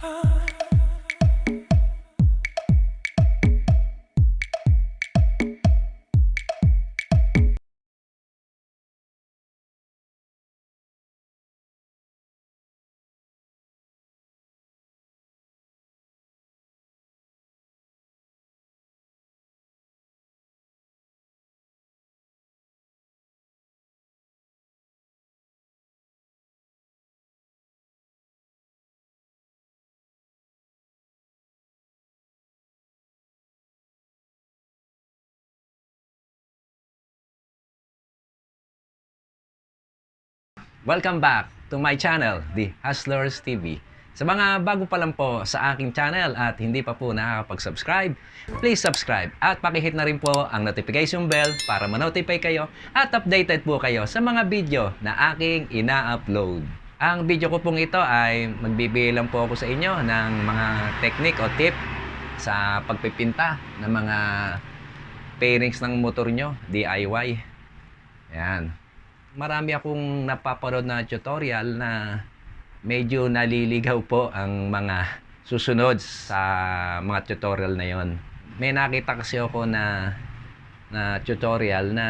Ah. Welcome back to my channel, The Hustlers TV. Sa mga bago pa lang po sa aking channel at hindi pa po nakakapag-subscribe, please subscribe at pakihit na rin po ang notification bell para ma-notify kayo at updated po kayo sa mga video na aking ina-upload. Ang video ko pong ito ay magbibigay lang po ako sa inyo ng mga technique o tip sa pagpipinta ng mga pairings ng motor nyo, DIY. Yan marami akong napapanood na tutorial na medyo naliligaw po ang mga susunod sa mga tutorial na yon. May nakita kasi ako na na tutorial na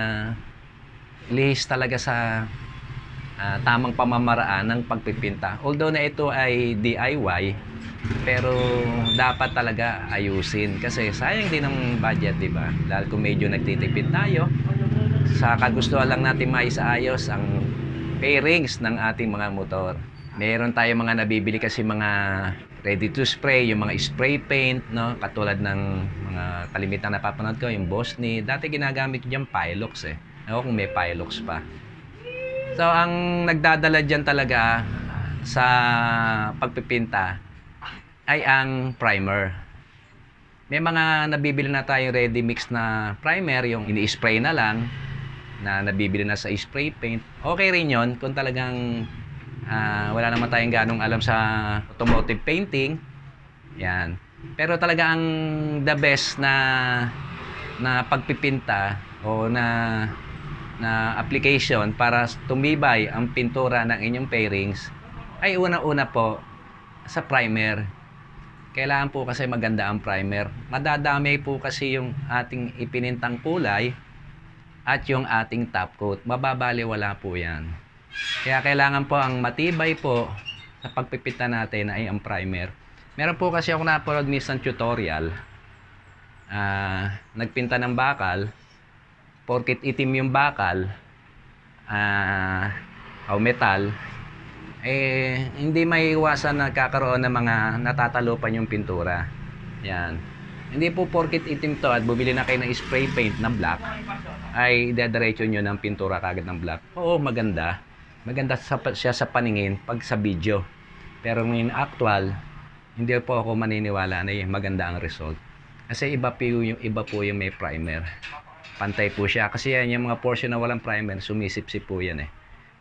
lihis talaga sa ah, tamang pamamaraan ng pagpipinta. Although na ito ay DIY, pero dapat talaga ayusin kasi sayang din ang budget, 'di ba? Lalo kung medyo nagtitipid tayo, sa kagustuhan lang natin maisaayos ang pairings ng ating mga motor. Meron tayo mga nabibili kasi mga ready to spray, yung mga spray paint, no? Katulad ng mga kalimitan na napapanood ko, yung Bosni. Dati ginagamit ko dyan Pilox eh. Ako kung may Pilox pa. So, ang nagdadala dyan talaga sa pagpipinta ay ang primer. May mga nabibili na tayong ready mix na primer, yung ini-spray na lang, na nabibili na sa spray paint. Okay rin yon kung talagang ah, wala naman tayong ganong alam sa automotive painting. Yan. Pero talaga ang the best na na pagpipinta o na na application para tumibay ang pintura ng inyong pairings ay una-una po sa primer. Kailangan po kasi maganda ang primer. Madadamay po kasi yung ating ipinintang kulay at yung ating top coat. Mababaliwala po yan. Kaya kailangan po ang matibay po sa pagpipita natin ay ang primer. Meron po kasi ako na-upload minsan tutorial. Ah, nagpinta ng bakal. Porkit itim yung bakal, ah, o metal, eh, hindi may iwasan na kakaroon ng mga natatalupan yung pintura. Yan. Hindi po porkit itim to at bumili na kayo ng spray paint na black, ay dediretso nyo ng pintura kagad ng black. Oo, maganda. Maganda sa, siya sa paningin pag sa video. Pero ngayon actual, hindi po ako maniniwala na yung maganda ang result. Kasi iba po yung, iba po yung may primer. Pantay po siya. Kasi yan, yung mga portion na walang primer, sumisip-sip po yan eh.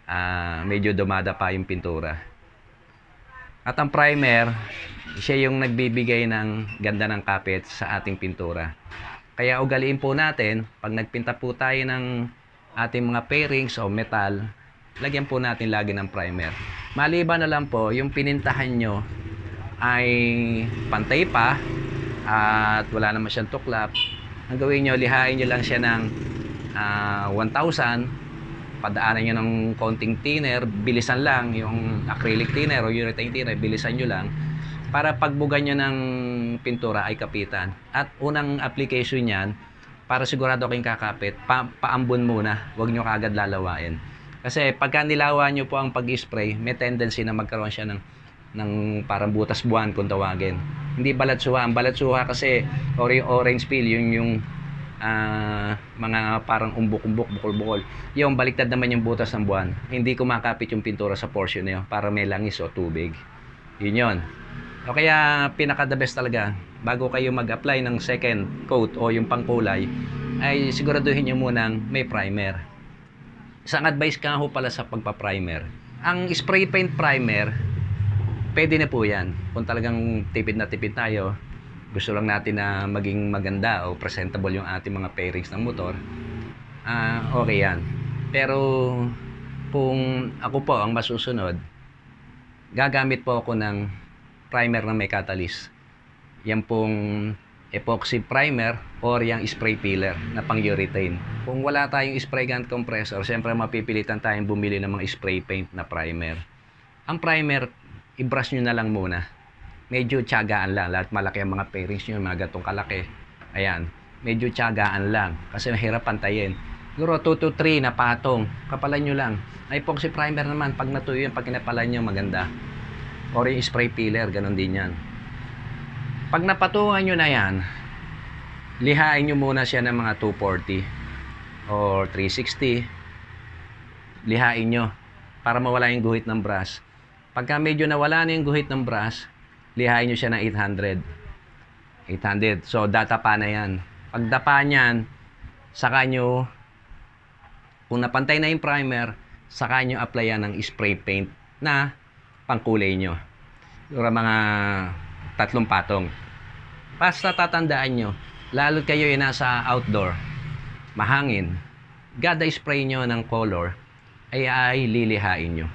Ah, medyo dumada pa yung pintura. At ang primer, siya yung nagbibigay ng ganda ng kapit sa ating pintura. Kaya ugaliin po natin, pag nagpinta po tayo ng ating mga pairings o metal, lagyan po natin lagi ng primer. Maliban na lang po, yung pinintahan nyo ay pantay pa at wala naman siyang tuklap. Ang gawin nyo, lihain nyo lang siya ng ah, 1,000 padaanan nyo ng konting thinner, bilisan lang yung acrylic thinner o urethane thinner, bilisan nyo lang para pagbugan nyo ng pintura ay kapitan. At unang application niyan, para sigurado kayong kakapit, pa paambon muna, huwag nyo kagad lalawain. Kasi pagka nilawa nyo po ang pag-spray, may tendency na magkaroon siya ng, ng parang butas buwan kung tawagin. Hindi balatsuha. Ang balatsuha kasi or orange peel, yung, yung ah, mga parang umbok-umbok, bukol-bukol. Yung baliktad naman yung butas ng buwan. Hindi kumakapit yung pintura sa portion na yun para may langis o tubig. Yun yun. O kaya pinaka the best talaga, bago kayo mag-apply ng second coat o yung pangkulay, ay siguraduhin nyo munang may primer. Isang advice ka ho pala sa pagpa-primer. Ang spray paint primer, pwede na po yan. Kung talagang tipid na tipid tayo, gusto lang natin na maging maganda o presentable yung ating mga pairings ng motor, ah okay yan. Pero kung ako po ang masusunod, gagamit po ako ng primer na may catalyst. Yan pong epoxy primer or yung spray filler na pang urethane. Kung wala tayong spray gun compressor, siyempre mapipilitan tayong bumili ng mga spray paint na primer. Ang primer, i-brush nyo na lang muna. Medyo tiyagaan lang. Lahat malaki ang mga pairings nyo, mga gatong kalaki. Ayan, medyo tiyagaan lang. Kasi mahirap pantayin. Siguro 2 to 3 na patong. Kapalan nyo lang. Ay epoxy primer naman, pag natuyo yan, pag kinapalan nyo, maganda. Or yung spray filler, ganun din yan. Pag napatungan nyo na yan, lihain nyo muna siya ng mga 240 or 360. Lihain nyo para mawala yung guhit ng brush. Pagka medyo nawala na yung guhit ng brush, lihain nyo siya ng 800. 800. So, data pa na yan. Pag dapa niyan, saka nyo, kung napantay na yung primer, saka nyo applyan ng spray paint na pangkulay nyo. Siguro mga tatlong patong. Basta tatandaan nyo, lalo kayo yung nasa outdoor, mahangin, gada spray nyo ng color, ay ay lilihain nyo.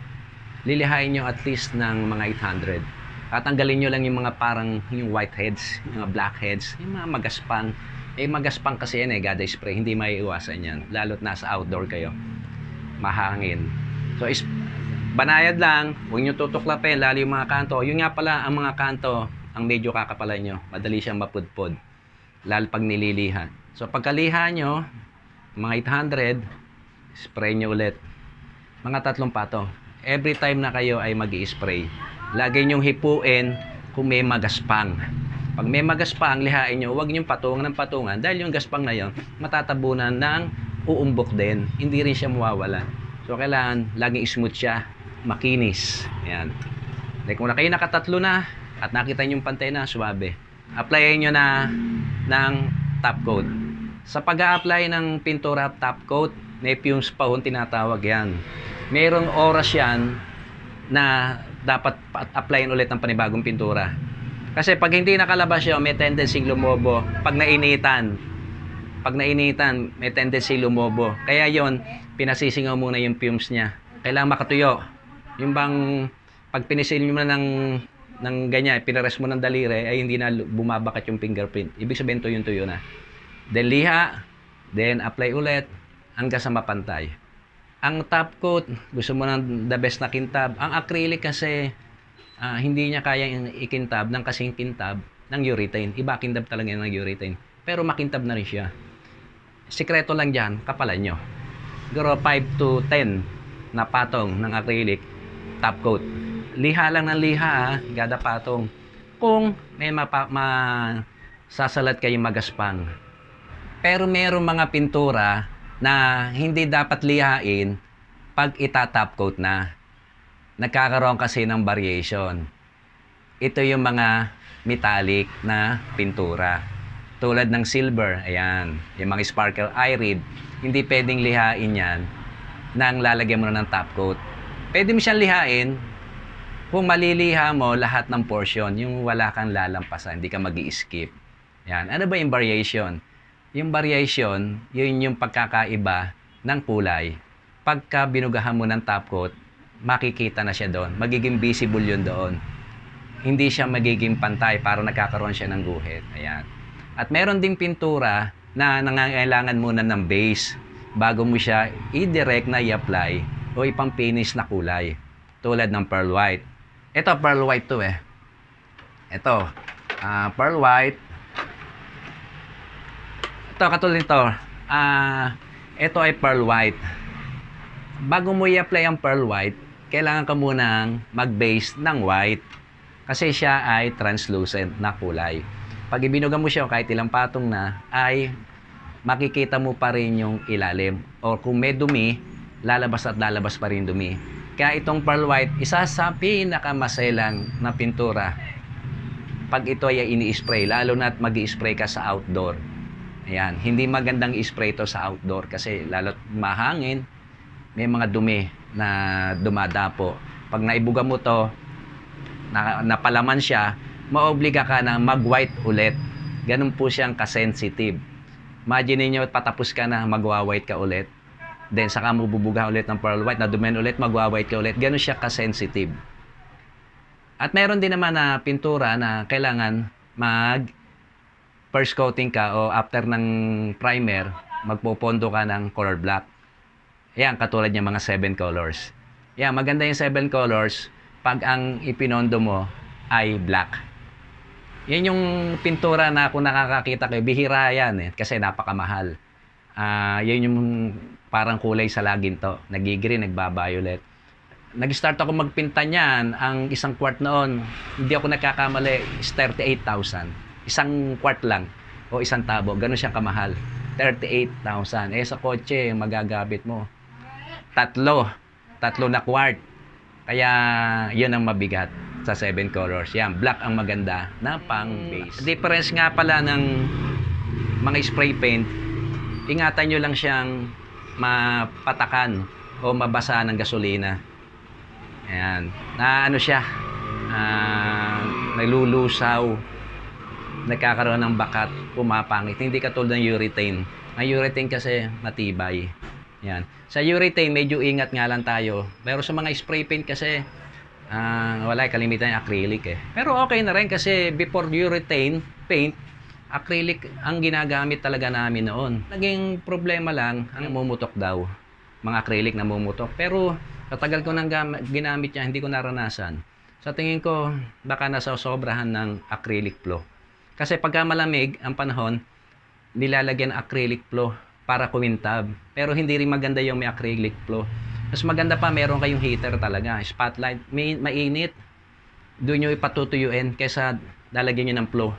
Lilihain nyo at least ng mga 800. Tatanggalin nyo lang yung mga parang yung white heads, yung mga black heads, yung mga magaspang. Eh magaspang kasi yan eh, gada spray, hindi may iwasan yan. Lalo't nasa outdoor kayo. Mahangin. So is banayad lang, huwag nyo tutuklapin, lalo yung mga kanto. Yung nga pala, ang mga kanto, ang medyo kakapalan nyo, madali siyang mapudpod. Lalo pag nililiha. So pagkaliha nyo, mga 800, spray nyo ulit. Mga tatlong pato. Every time na kayo ay mag spray lagi nyong hipuin kung may magaspang. Pag may magaspang, lihain nyo, huwag nyong patungan ng patungan dahil yung gaspang na yon matatabunan ng uumbok din. Hindi rin siya mawawala. So, kailangan laging smooth siya, makinis. Yan. Like, kung na kayo nakatatlo na at nakita nyo yung pantay na, suwabe. Applyin nyo na ng top coat. Sa pag-a-apply ng pintura top coat, may fumes pa tinatawag yan. Merong oras yan na dapat pa- applyin ulit ng panibagong pintura. Kasi pag hindi nakalabas yun, may tendency lumobo. Pag nainitan, pag nainitan, may tendency lumobo. Kaya yon pinasisingaw muna yung fumes niya. Kailangan makatuyo. Yung bang, pag pinisil mo na ng, ng ganyan, pinares mo ng daliri, ay hindi na bumabakat yung fingerprint. Ibig sabihin, tuyong-tuyo na. Then liha, then apply ulit, hanggang sa mapantay. Ang top coat, gusto mo ng the best na kintab. Ang acrylic kasi, ah, hindi niya kaya ikintab ng kasing kintab ng urethane. Iba kintab talaga yan ng urethane. Pero makintab na rin siya. Sikreto lang dyan, kapalan nyo. Siguro 5 to 10 na patong ng acrylic top coat. Liha lang ng liha, ah, gada patong. Kung may mapa, ma, sasalat kayo magaspang. Pero merong mga pintura na hindi dapat lihain pag itatop coat na. Nagkakaroon kasi ng variation. Ito yung mga metallic na pintura. Tulad ng silver, ayan, yung mga sparkle irid, hindi pwedeng lihain yan nang lalagyan mo na ng top coat. Pwede mo siyang lihain kung maliliha mo lahat ng portion, yung wala kang lalampasan, hindi ka mag skip Yan. Ano ba yung variation? Yung variation, yun yung pagkakaiba ng kulay. Pagka binugahan mo ng top coat, makikita na siya doon. Magiging visible yun doon. Hindi siya magiging pantay para nagkakaroon siya ng guhit. Ayan. At meron ding pintura na nangangailangan muna ng base bago mo siya i-direct na i-apply o ipang finish na kulay. Tulad ng pearl white. Ito, pearl white to eh. Ito, ah, pearl white, ito, katulad nito. Ah, ito ay pearl white. Bago mo i-apply ang pearl white, kailangan ka munang mag-base ng white. Kasi siya ay translucent na kulay. Pag ibinuga mo siya kahit ilang patong na, ay makikita mo pa rin yung ilalim. O kung may dumi, lalabas at lalabas pa rin dumi. Kaya itong pearl white, isa sa pinakamaselang na pintura pag ito ay ini-spray, lalo na at mag spray ka sa outdoor. Ayan, hindi magandang i-spray to sa outdoor kasi lalo't mahangin, may mga dumi na dumadapo. Pag naibuga mo to, na, napalaman siya, maobliga ka na mag-white ulit. Ganun po siyang kasensitive. Imagine niyo patapos ka na magwa-white ka ulit. Then saka mo bubuga ulit ng pearl white, na dumen ulit, magwa-white ka ulit. Ganun siya kasensitive. At meron din naman na pintura na kailangan mag first coating ka o after ng primer, magpopondo ka ng color black. Yan, katulad ng mga 7 colors. Yan, maganda yung 7 colors pag ang ipinondo mo ay black. Yan yung pintura na kung nakakakita kayo, bihira yan eh, kasi napakamahal. Ah, yan yung parang kulay sa laginto. Nagigri, nagba-violet. Nag-start ako magpinta niyan, ang isang quart noon, hindi ako nagkakamali, is 38,000. Isang quart lang o isang tabo, ganun siyang kamahal. 38,000. Eh sa kotse, magagamit mo. Tatlo. Tatlo na quart. Kaya, yun ang mabigat sa 7 colors. Yan, black ang maganda na pang base. Difference nga pala ng mga spray paint, ingatan nyo lang siyang mapatakan o mabasa ng gasolina. Ayan. Na ano siya, ah, nalulusaw, nagkakaroon ng bakat, pumapangit. Hindi katulad ng urethane. Ang urethane kasi matibay. Yan. Sa urethane, medyo ingat nga lang tayo. Pero sa mga spray paint kasi, ah, wala, kalimitan yung acrylic eh. Pero okay na rin kasi before urethane paint, acrylic ang ginagamit talaga namin noon. Naging problema lang, ang mumutok daw. Mga acrylic na mumutok. Pero sa tagal ko nang ginamit niya, hindi ko naranasan. Sa tingin ko, baka nasa sobrahan ng acrylic flow. Kasi pagka malamig ang panahon, nilalagyan ng acrylic flow para kumintab. Pero hindi rin maganda yung may acrylic flow. Mas maganda pa, meron kayong heater talaga. Spotlight, may, mainit. Doon nyo ipatutuyuin kaysa lalagyan nyo ng flow.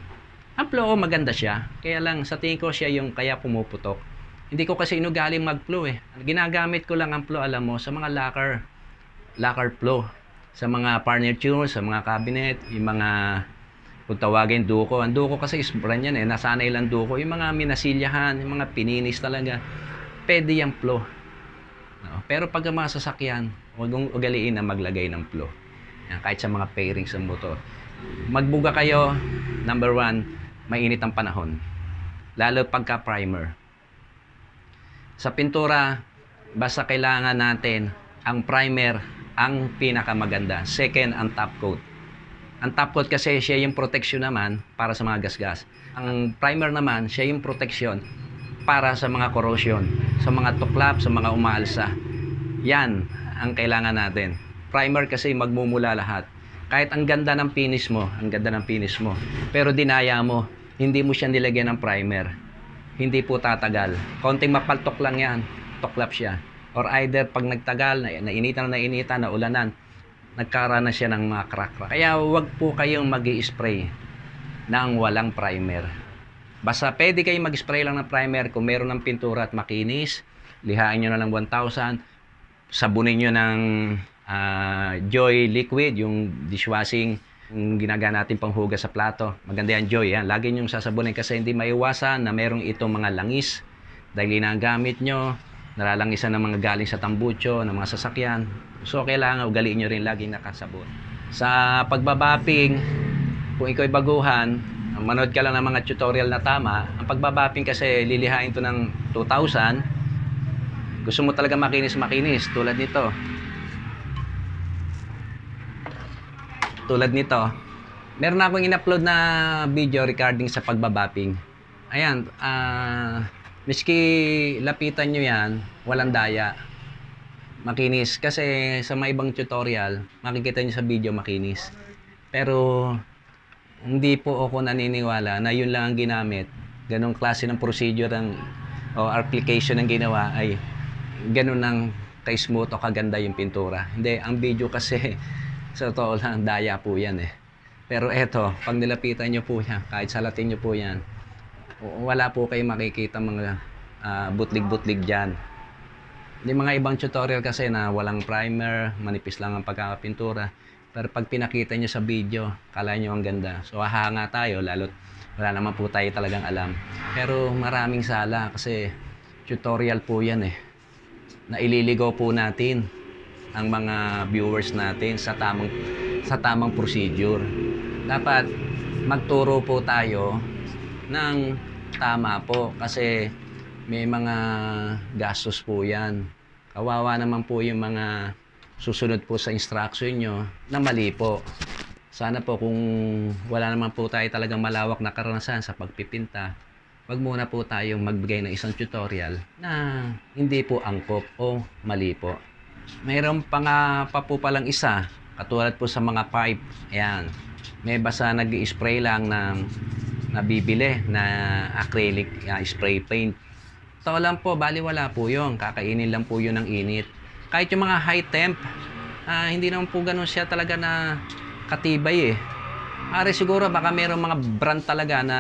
Ang flow, maganda siya. Kaya lang, sa tingin ko siya yung kaya pumuputok. Hindi ko kasi inugaling mag-flow eh. Ginagamit ko lang ang flow, alam mo, sa mga lacquer. Lacquer flow. Sa mga furniture, sa mga cabinet, yung mga kung tawagin duko. Ang duko kasi is brand yan eh. Nasanay lang duko. Yung mga minasilyahan, yung mga pininis talaga. Pwede yung flow. No? Pero pag ang mga sasakyan, huwag ugaliin na maglagay ng flow. Yan, kahit sa mga pairings ng motor. Magbuga kayo, number one, mainit ang panahon. Lalo pagka primer. Sa pintura, basta kailangan natin ang primer ang pinakamaganda. Second, ang top coat. Ang top coat kasi siya yung protection naman para sa mga gasgas. Ang primer naman, siya yung protection para sa mga corrosion, sa mga tuklap, sa mga umaalsa. Yan ang kailangan natin. Primer kasi magmumula lahat. Kahit ang ganda ng finish mo, ang ganda ng finish mo, pero dinaya mo, hindi mo siya nilagyan ng primer. Hindi po tatagal. Konting mapaltok lang yan, tuklap siya. Or either pag nagtagal, na, nainitan na nainitan, na nagkaroon na siya ng mga crack-crack. Kaya wag po kayong mag spray ng walang primer. Basta pwede kayong mag-spray lang ng primer kung meron ng pintura at makinis. Lihain nyo na lang 1,000. Sabunin nyo ng ah, Joy Liquid, yung dishwashing, yung ginagana natin panghugas sa plato. Maganda yan, Joy. Yan. Lagi nyo sasabunin kasi hindi maiwasan na merong itong mga langis. Dahil ginagamit nyo, nalalangisan ng mga galing sa tambucho, ng mga sasakyan. So, kailangan ugaliin nyo rin laging nakasabon. Sa pagbabapping, kung ikaw'y baguhan, manood ka lang ng mga tutorial na tama, ang pagbabapping kasi lilihain to ng 2,000, gusto mo talaga makinis-makinis, tulad nito. Tulad nito. Meron akong in-upload na video regarding sa pagbabapping. Ayan, ah... Miski lapitan nyo yan, walang daya. Makinis. Kasi sa mga ibang tutorial, makikita nyo sa video makinis. Pero hindi po ako naniniwala na yun lang ang ginamit. Ganong klase ng procedure ng, o application ng ginawa ay ganun ng kay-smooth o kaganda yung pintura. Hindi, ang video kasi sa totoo lang, daya po yan eh. Pero eto, pag nilapitan nyo po yan, kahit salatin nyo po yan, wala po kayo makikita mga ah, butlig-butlig dyan. Yung mga ibang tutorial kasi na walang primer, manipis lang ang pagkakapintura. Pero pag pinakita nyo sa video, kala nyo ang ganda. So hahanga tayo, lalo't wala naman po tayo talagang alam. Pero maraming sala kasi tutorial po yan eh. Na ililigaw po natin ang mga viewers natin sa tamang sa tamang procedure. Dapat magturo po tayo ng tama po kasi may mga gastos po yan. Kawawa naman po yung mga susunod po sa instruction nyo na mali po. Sana po kung wala naman po tayo talagang malawak na karanasan sa pagpipinta, wag muna po tayong magbigay ng isang tutorial na hindi po angkop o mali po. Mayroon pa nga pa po palang isa, katulad po sa mga pipe. Ayan, may basa nag-spray lang na nabibili na acrylic ah, spray paint. Ito lang po, baliwala po yun. Kakainin lang po yun ng init. Kahit yung mga high temp, ah, hindi naman po ganun siya talaga na katibay eh. Ari siguro baka mayroong mga brand talaga na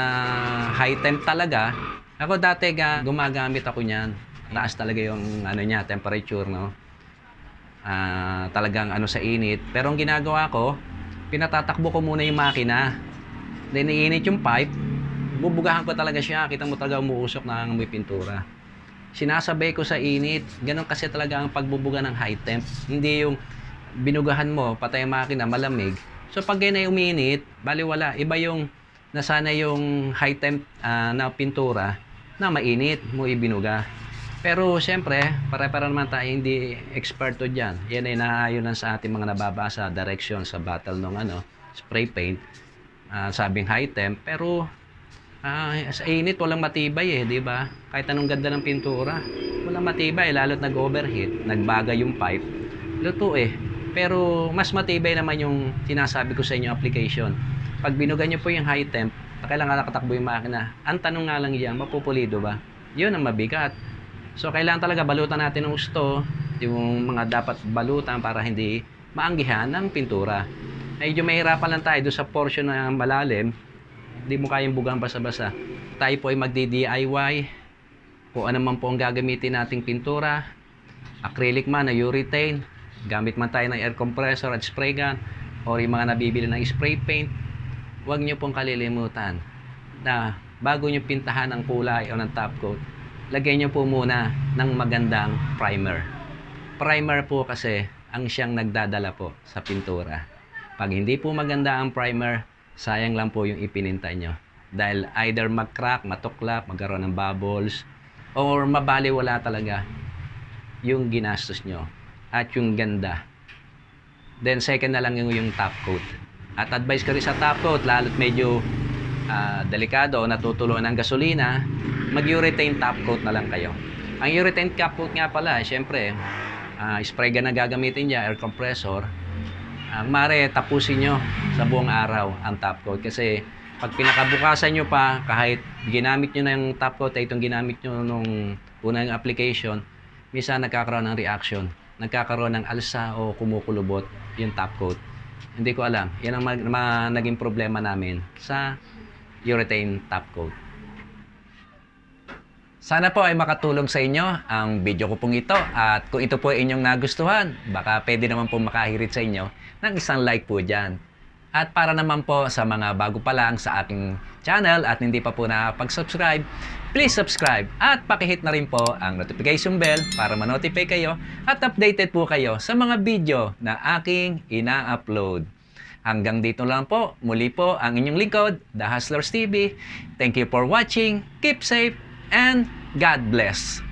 high temp talaga. Ako dati ga, gumagamit ako niyan. Taas talaga yung ano niya, temperature, no? Ah, talagang ano sa init. Pero ang ginagawa ko, pinatatakbo ko muna yung makina. Then iinit yung pipe, bubugahan ko talaga siya. Kita mo talaga umuusok na may pintura. Sinasabay ko sa init. Ganon kasi talaga ang pagbubuga ng high temp. Hindi yung binugahan mo, patay ang makina, malamig. So pag ganyan ay uminit, baliwala. Iba yung nasana yung high temp ah, na pintura na mainit mo ibinuga. Pero siyempre, pare-para naman tayo hindi eksperto dyan. Yan ay naaayonan sa ating mga nababasa, direction sa battle ng ano, spray paint. Ah, sabing high temp, pero ah, sa init walang matibay eh, di ba? Kahit anong ganda ng pintura, walang matibay, lalo't nag-overheat, nagbaga yung pipe, luto eh. Pero mas matibay naman yung sinasabi ko sa inyo application. Pag binugan nyo po yung high temp, kailangan nakatakbo yung makina. Ang tanong nga lang yan, mapupulido ba? Yun ang mabigat. So, kailangan talaga balutan natin ng gusto, yung mga dapat balutan para hindi maanggihan ng pintura. Medyo mahirapan lang tayo doon sa portion na malalim, hindi mo kayang bugang basa-basa. Tayo po ay magdi-DIY, kung ano man po ang gagamitin nating pintura, acrylic man na urethane, gamit man tayo ng air compressor at spray gun, or yung mga nabibili ng spray paint, huwag nyo pong kalilimutan na bago nyo pintahan ang kulay o ng top coat, lagyan nyo po muna ng magandang primer. Primer po kasi ang siyang nagdadala po sa pintura. Pag hindi po maganda ang primer, sayang lang po yung ipininta nyo. Dahil either mag-crack, matuklap, magkaroon ng bubbles, or mabaliwala talaga yung ginastos nyo at yung ganda. Then second na lang yung, yung top coat. At advice ko rin sa top coat, lalo't medyo ah, delikado o natutulungan ng gasolina, mag-urethane top coat na lang kayo. Ang urethane top coat nga pala, syempre, ah, spray gun na gagamitin niya, air compressor, ang mare, tapusin nyo sa buong araw ang top coat. Kasi pag pinakabukasan nyo pa, kahit ginamit nyo na yung top coat, ay itong ginamit nyo nung unang application, minsan nagkakaroon ng reaction. Nagkakaroon ng alsa o kumukulubot yung top coat. Hindi ko alam. Yan ang mag- ma- naging problema namin sa urethane top coat. Sana po ay makatulong sa inyo ang video ko pong ito. At kung ito po ay inyong nagustuhan, baka pwede naman po makahirit sa inyo ng isang like po dyan. At para naman po sa mga bago pa lang sa aking channel at hindi pa po nakapag-subscribe, please subscribe at pakihit na rin po ang notification bell para ma-notify kayo at updated po kayo sa mga video na aking ina-upload. Hanggang dito lang po, muli po ang inyong lingkod, The Hustlers TV. Thank you for watching, keep safe, and God bless.